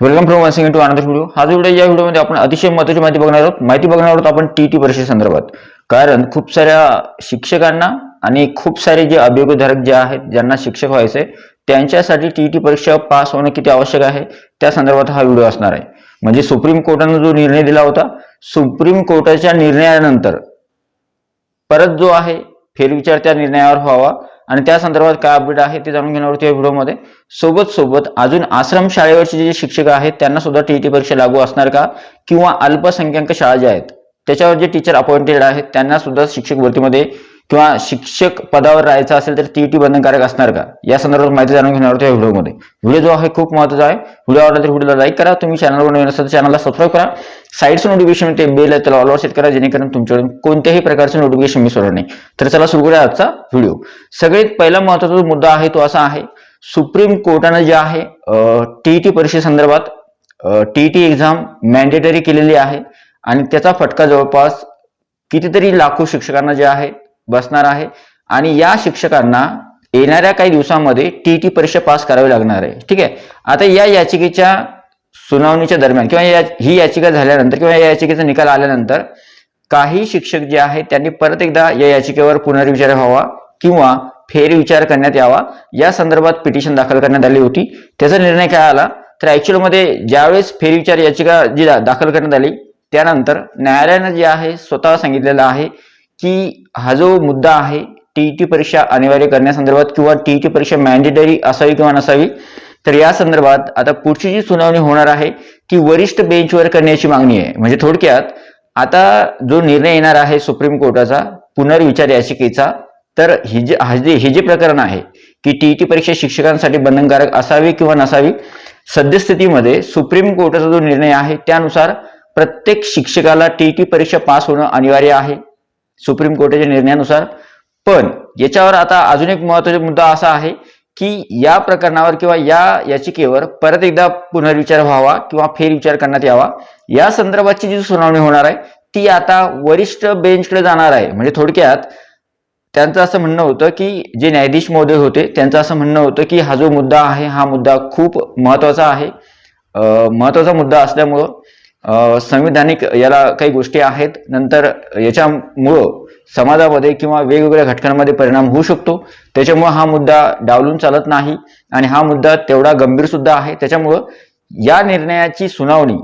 Welcome from वन्सिंग to another video हा जो व्हिडिओ या व्हिडिओमध्ये आपण अतिशय महत्त्वाची माहिती बघणार आहोत. माहिती बघणार आहोत आपण टी टी परीक्षेसंदर्भात कारण खूप साऱ्या शिक्षकांना आणि खूप सारे जे अभियोगधारक जे आहेत ज्यांना शिक्षक व्हायचे त्यांच्यासाठी टी टी परीक्षा पास होणं किती आवश्यक आहे? त्या संदर्भात हा व्हिडिओ असणार आहे. म्हणजे सुप्रीम कोर्टानं जो निर्णय दिला होता सुप्रीम कोर्टाच्या निर्णयानंतर परत जो आहे फेरविचार त्या निर्णयावर व्हावा. आणि त्या संदर्भात काय अपडेट आहे ते जाणून घेण्यावरती या व्हिडिओमध्ये. सोबत सोबत अजून आश्रम शाळेवरचे जे शिक्षक आहेत त्यांना सुद्धा टीईटी परीक्षा लागू असणार का? किंवा अल्पसंख्याक शाळा ज्या आहेत त्याच्यावर जे टीचर अपॉइंटेड आहेत त्यांना सुद्धा शिक्षक भरतीमध्ये किंवा शिक्षक पदावर राहायचं असेल तर टीईटी बंधनकारक असणार का? या संदर्भात माहिती जाणून घेणार आहोत या व्हिडिओमध्ये. व्हिडिओ जो आहे खूप महत्त्वाचा आहे. व्हिडिओ आवडला तर व्हिडिओला लाईक करा. तुम्ही चॅनलवर नवीन असाल तर चॅनलला सबस्क्राईब करा. साईडचं नोटिफिकेशन ते बेल आहे त्याला ऑलवर सेट करा जेणेकरून तुमच्याकडून कोणत्याही प्रकारचं नोटिफिकेशन मिस होणार नाही. तर चला सुरू करूया आजचा व्हिडिओ. सगळ्यात पहिला महत्त्वाचा जो मुद्दा आहे तो असा आहे सुप्रीम कोर्टानं जे आहे टीईटी परीक्षेसंदर्भात टीईटी एक्झाम मॅन्डेटरी केलेली आहे. आणि त्याचा फटका जवळपास कितीतरी लाखो शिक्षकांना जे आहे बसणार आहे. आणि या शिक्षकांना येणाऱ्या काही दिवसांमध्ये टी परीक्षा पास करावी लागणार आहे. ठीक आहे? आता या याचिकेच्या सुनावणीच्या दरम्यान किंवा या ही याचिका झाल्यानंतर किंवा या याचिकेचा निकाल आल्यानंतर काही शिक्षक जे आहेत त्यांनी परत एकदा या याचिकेवर पुनर्विचार व्हावा किंवा फेरविचार करण्यात यावा. या संदर्भात पिटिशन दाखल करण्यात आली होती. त्याचा निर्णय काय आला? तर ऍक्च्युअलमध्ये ज्यावेळेस फेरविचार याचिका जी दा- दाखल करण्यात आली त्यानंतर न्यायालयानं जे आहे स्वतः सांगितलेलं आहे की हा जो मुद्दा आहे टीईटी परीक्षा अनिवार्य करण्यासंदर्भात किंवा टीईटी परीक्षा मॅन्डेटरी असावी किंवा नसावी तर या संदर्भात आता पुढची जी सुनावणी होणार आहे ती वरिष्ठ बेंचवर करण्याची मागणी आहे. म्हणजे थोडक्यात आता जो निर्णय येणार आहे सुप्रीम कोर्टाचा पुनर्विचार याचिकेचा तर ही जे हा जे हे जे प्रकरण आहे की टीईटी परीक्षा शिक्षकांसाठी बंधनकारक असावी किंवा नसावी सद्यस्थितीमध्ये सुप्रीम कोर्टाचा जो निर्णय आहे त्यानुसार प्रत्येक शिक्षकाला टीईटी परीक्षा पास होणं अनिवार्य आहे. सुप्रीम कोर्टाच्या निर्णयानुसार. पण याच्यावर आता अजून एक महत्त्वाचा मुद्दा असा आहे की या प्रकरणावर किंवा या याचिकेवर परत एकदा पुनर्विचार व्हावा किंवा फेरविचार करण्यात यावा. या संदर्भाची जी सुनावणी होणार आहे ती आता वरिष्ठ बेंचकडे जाणार आहे. म्हणजे थोडक्यात त्यांचं असं म्हणणं होतं की जे न्यायाधीश महोदय होते त्यांचं असं म्हणणं होतं की हा जो मुद्दा आहे हा मुद्दा खूप महत्त्वाचा आहे. महत्त्वाचा मुद्दा असल्यामुळं संविधानिक याला काही गोष्टी आहेत. नंतर याच्यामुळं समाजामध्ये किंवा वेगवेगळ्या घटकांमध्ये परिणाम होऊ शकतो. त्याच्यामुळं हा मुद्दा डावलून चालत नाही आणि हा मुद्दा तेवढा गंभीर सुद्धा आहे. त्याच्यामुळं या निर्णयाची सुनावणी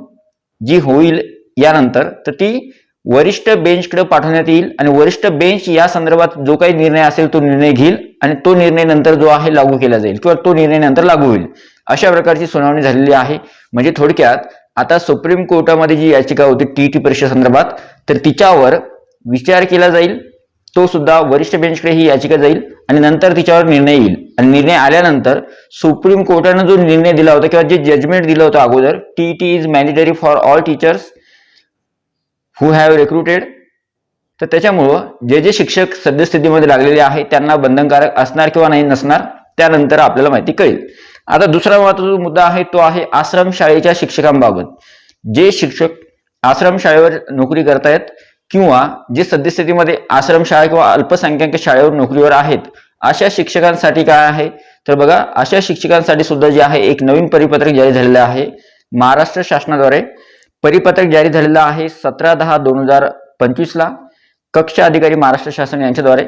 जी होईल यानंतर तर ती वरिष्ठ बेंचकडे पाठवण्यात येईल आणि वरिष्ठ बेंच या संदर्भात जो काही निर्णय असेल तो निर्णय घेईल आणि तो निर्णय नंतर जो आहे लागू केला जाईल किंवा तो निर्णय नंतर लागू होईल. अशा प्रकारची सुनावणी झालेली आहे. म्हणजे थोडक्यात आता सुप्रीम कोर्टामध्ये जी याचिका होती टी परीक्षा संदर्भात तर तिच्यावर विचार केला जाईल तो सुद्धा वरिष्ठ बेंचकडे ही याचिका जाईल आणि नंतर तिच्यावर निर्णय येईल. आणि निर्णय आल्यानंतर सुप्रीम कोर्टानं जो निर्णय दिला होता किंवा जे जजमेंट दिलं होतं अगोदर T T is mandatory for all teachers who have recruited तर त्याच्यामुळं जे जे शिक्षक सद्यस्थितीमध्ये लागलेले आहेत त्यांना बंधनकारक असणार किंवा नाही नसणार त्यानंतर आपल्याला माहिती कळेल. आता दुसरा महत्त्वाचा मुद्दा आहे तो आहे आश्रम शाळेच्या शिक्षकांबाबत. जे शिक्षक आश्रम शाळेवर नोकरी करतायत किंवा जे सद्यस्थितीमध्ये आश्रमशाळा किंवा अल्पसंख्याक शाळेवर नोकरीवर आहेत अशा शिक्षकांसाठी काय आहे? तर बघा अशा शिक्षकांसाठी सुद्धा जे आहे एक नवीन परिपत्रक जारी झालेलं आहे. महाराष्ट्र शासनाद्वारे परिपत्रक जारी झालेलं आहे सतरा दहा दोन हजार पंचवीसला. कक्ष अधिकारी महाराष्ट्र शासन यांच्याद्वारे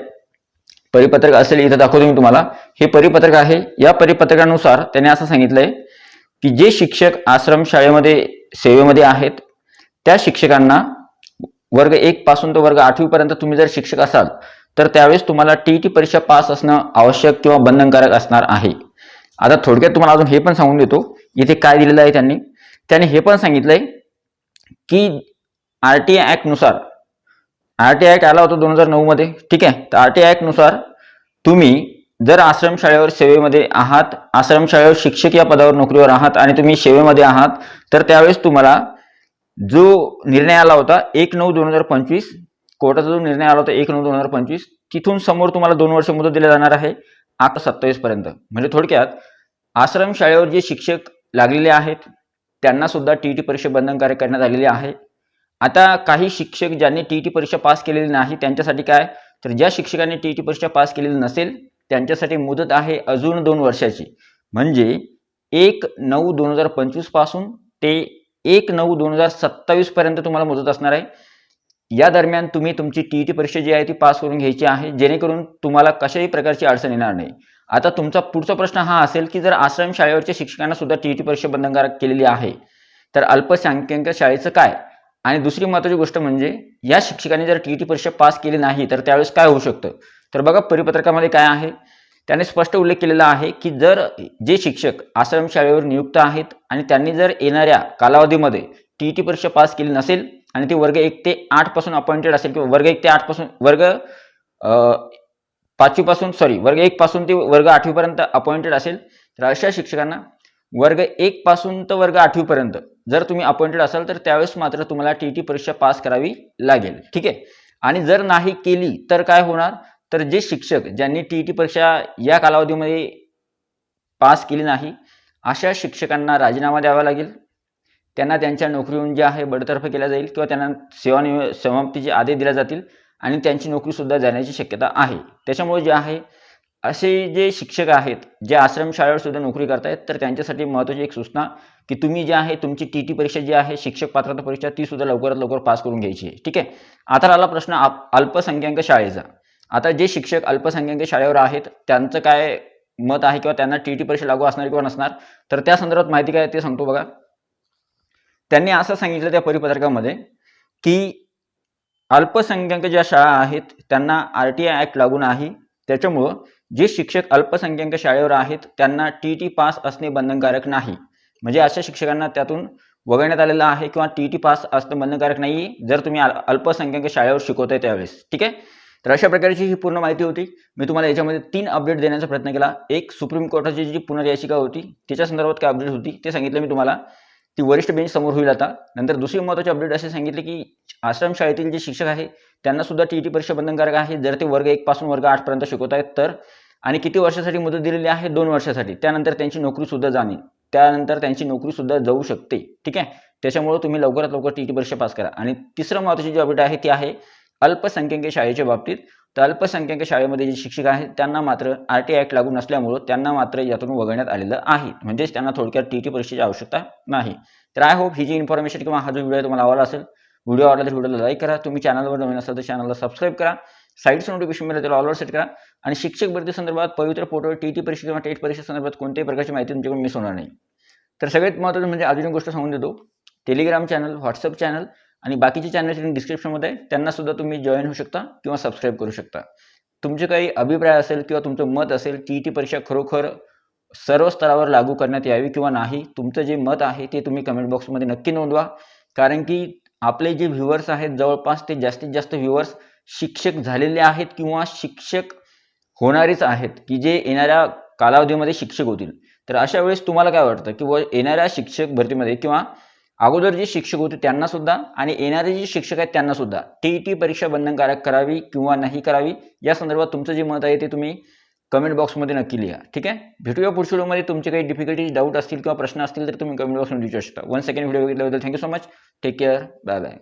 परिपत्रक असेल इथं दाखवतो मी तुम्हाला. हे परिपत्रक आहे. या परिपत्रकानुसार त्याने असं सांगितलंय की जे शिक्षक आश्रम शाळेमध्ये सेवेमध्ये आहेत त्या शिक्षकांना वर्ग एक पासून तर वर्ग आठवी पर्यंत तुम्ही जर शिक्षक असाल तर त्यावेळेस तुम्हाला टीईटी परीक्षा पास असणं आवश्यक किंवा बंधनकारक असणार आहे. आता थोडक्यात तुम्हाला अजून हे पण सांगून देतो. इथे काय दिलेलं आहे त्यांनी? त्याने हे पण सांगितलंय की आर टी ॲक्टनुसार आर टी ऍक्ट आला होता दोन हजार नऊ मध्ये. ठीक आहे? तर आर टी ऍक्टनुसार तुम्ही जर आश्रमशाळेवर सेवेमध्ये आहात आश्रमशाळेवर शिक्षक या पदावर नोकरीवर आहात आणि तुम्ही सेवेमध्ये आहात तर त्यावेळेस तुम्हाला जो निर्णय आला होता एक नऊ दोन हजार पंचवीस कोर्टाचा जो निर्णय आला होता एक नऊ दोन हजार पंचवीस तिथून समोर तुम्हाला दोन वर्ष मुदत दिली जाणार आहे आता सत्तावीस पर्यंत म्हणजे थोडक्यात आश्रम शाळेवर जे शिक्षक लागलेले आहेत त्यांना सुद्धा टी परीक्षा बंधनकारक करण्यात आलेली आहे. आता काही शिक्षक ज्यांनी टी टी परीक्षा पास केलेली नाही त्यांच्यासाठी काय? तर ज्या शिक्षकांनी टी टी परीक्षा पास केलेली नसेल त्यांच्यासाठी मुदत आहे अजून दोन वर्षाची. म्हणजे एक नऊ दोन हजार पंचवीसपासून ते एक नऊ दोन हजार सत्तावीस पर्यंत तुम्हाला मुदत असणार आहे. या दरम्यान तुम्ही तुमची टी टी परीक्षा जी आहे ती पास करून घ्यायची आहे जेणेकरून तुम्हाला कशाही प्रकारची अडचण येणार नाही. आता तुमचा पुढचा प्रश्न हा असेल की जर आश्रम शाळेवरच्या शिक्षकांना सुद्धा टी टी परीक्षा बंधनकारक केलेली आहे तर अल्पसंख्याक शाळेचं काय? आणि दुसरी महत्त्वाची गोष्ट म्हणजे या शिक्षकांनी जर टी टी परीक्षा पास केली नाही तर त्यावेळेस काय होऊ शकतं? तर बघा परिपत्रकामध्ये काय आहे? त्याने स्पष्ट उल्लेख केलेला आहे की जर जे शिक्षक आश्रम शाळेवर नियुक्त आहेत आणि त्यांनी जर येणाऱ्या कालावधीमध्ये टी टी परीक्षा पास केली नसेल आणि ती वर्ग एक ते आठपासून अपॉइंटेड असेल किंवा वर्ग एक ते आठपासून वर्ग पाचवीपासून सॉरी वर्ग एकपासून ते वर्ग आठवीपर्यंत अपॉइंटेड असेल तर अशा शिक्षकांना वर्ग एक पासून तर वर्ग आठवीपर्यंत जर तुम्ही अपॉइंटेड असाल तर त्यावेळेस मात्र तुम्हाला टी टी परीक्षा पास करावी लागेल. ठीक आहे? आणि जर नाही केली तर काय होणार? तर जे शिक्षक ज्यांनी टी टी परीक्षा या कालावधीमध्ये पास केली नाही अशा शिक्षकांना राजीनामा द्यावा लागेल. त्यांना त्यांच्या नोकरीहून जे आहे बडतर्फ केल्या जाईल किंवा त्यांना सेवानिव समाप्तीचे आदेश दिले जातील आणि त्यांची नोकरीसुद्धा जाण्याची शक्यता आहे. त्याच्यामुळे जे आहे असे जे शिक्षक आहेत जे आश्रम शाळेवर सुद्धा नोकरी करतायत तर त्यांच्यासाठी महत्त्वाची एक सूचना की तुम्ही जे आहे तुमची टी टी परीक्षा जी आहे शिक्षक पात्रता परीक्षा ती सुद्धा लवकरात लवकर पास करून घ्यायची आहे. ठीक आहे? आता आला प्रश्न अल्पसंख्याक शाळेचा. आता जे शिक्षक अल्पसंख्याक शाळेवर आहेत त्यांचं काय मत आहे किंवा त्यांना टी टी परीक्षा लागू असणार किंवा नसणार? तर त्या संदर्भात माहिती काय आहे ते सांगतो बघा. त्यांनी असं सांगितलं त्या परिपत्रकामध्ये की अल्पसंख्याक ज्या शाळा आहेत त्यांना आर टी आय ॲक्ट लागू नाही. त्याच्यामुळं जे शिक्षक अल्पसंख्याक शाळेवर आहेत त्यांना टी टी पास असणे बंधनकारक नाही. म्हणजे अशा शिक्षकांना त्यातून वगळण्यात आलेलं आहे किंवा टी टी पास असणं बंधनकारक नाही जर तुम्ही अल्पसंख्याक शाळेवर शिकवताय त्यावेळेस. ठीक आहे? तर अशा प्रकारची ही पूर्ण माहिती होती. मी तुम्हाला याच्यामध्ये तीन अपडेट देण्याचा प्रयत्न केला. एक सुप्रीम कोर्टाची जी पुनर्याचिका होती त्याच्या संदर्भात काय अपडेट होती ते सांगितलं मी तुम्हाला. ती वरिष्ठ बेंच समोर होईल आता. नंतर दुसरी महत्त्वाची अपडेट असे सांगितले की आश्रम शाळेतील जे शिक्षक आहे त्यांना सुद्धा टी टी परीक्षा बंधनकारक आहे. जर ते वर्ग एक पासून वर्ग आठ पर्यंत शिकवत आहेत तर आणि किती वर्षासाठी मुदत दिलेली आहे? दोन वर्षासाठी. त्यानंतर त्यांची नोकरीसुद्धा जाणे. त्यानंतर त्यांची नोकरीसुद्धा जाऊ शकते. ठीक आहे? त्याच्यामुळे तुम्ही लवकरात लवकर टी टी परीक्षा पास करा. आणि तिसरं महत्त्वाची जी अपडेट आहे ती आहे अल्पसंख्याक शाळेच्या बाबतीत. तर अल्पसंख्याक शाळेमध्ये जे शिक्षक आहेत त्यांना मात्र आर टी ॲक्ट लागू नसल्यामुळं त्यांना मात्र यातून वगळण्यात आलेलं आहे. म्हणजेच त्यांना थोडक्यात टी टी परीक्षेची आवश्यकता नाही. तर आय होप ही जी इन्फॉर्मेशन किंवा हा जो व्हिडिओ तुम्हाला आवडला असेल व्हिडिओ आवडला तर व्हिडिओला लाईक करा. तुम्ही चॅनलवर नवीन असाल तर चॅनलला सबस्क्राईब करा. साईडचं नोटिफिकेशन मिळेल त्याला ऑलवर सेट करा. आणि शिक्षक भरती संदर्भात पवित्र पोर्टल टी टी परीक्षा किंवा टेट परीक्षा संदर्भात कोणत्याही प्रकारची माहिती तुमच्याकडून मिस होणार नाही. तर सगळ्यात महत्त्वाचं म्हणजे अजून एक गोष्ट सांगून देतो. टेलिग्राम चॅनल व्हॉट्सअप चॅनल आणि बाकीचे चॅनलची डिस्क्रिप्शनमध्ये आहे त्यांना सुद्धा तुम्ही जॉईन होऊ शकता किंवा सबस्क्राईब करू शकता. तुमचे काही अभिप्राय असेल किंवा तुमचं मत असेल टी टी परीक्षा खरोखर सर्व स्तरावर लागू करण्यात यावी किंवा नाही तुमचं जे मत आहे ते तुम्ही कमेंट बॉक्समध्ये नक्की नोंदवा. कारण की आपले जे व्ह्युअर्स आहेत जवळपास ते जास्तीत जास्त व्ह्युअर्स शिक्षक झालेले आहेत किंवा शिक्षक होणारेच आहेत की जे येणाऱ्या कालावधीमध्ये शिक्षक होतील. तर अशा वेळेस तुम्हाला काय वाटतं की व येणाऱ्या शिक्षक भरतीमध्ये किंवा अगोदर जे शिक्षक होते त्यांना सुद्धा आणि येणारे जे शिक्षक आहेत त्यांना सुद्धा टी टी परीक्षा बंधनकारक करावी किंवा नाही करावी या संदर्भात तुमचं जे मत आहे ते तुम्ही कमेंट बॉक्समध्ये नक्की लिहा. ठीक आहे? भेटूया पुढच्या व्हिडिओमध्ये. तुमचे काही डिफिकल्टीज डाऊट असतील किंवा प्रश्न असतील तर तुम्ही कमेंट बॉक्समध्ये विचारू शकता. One second video बघितल्याबद्दल thank you so much take care bye bye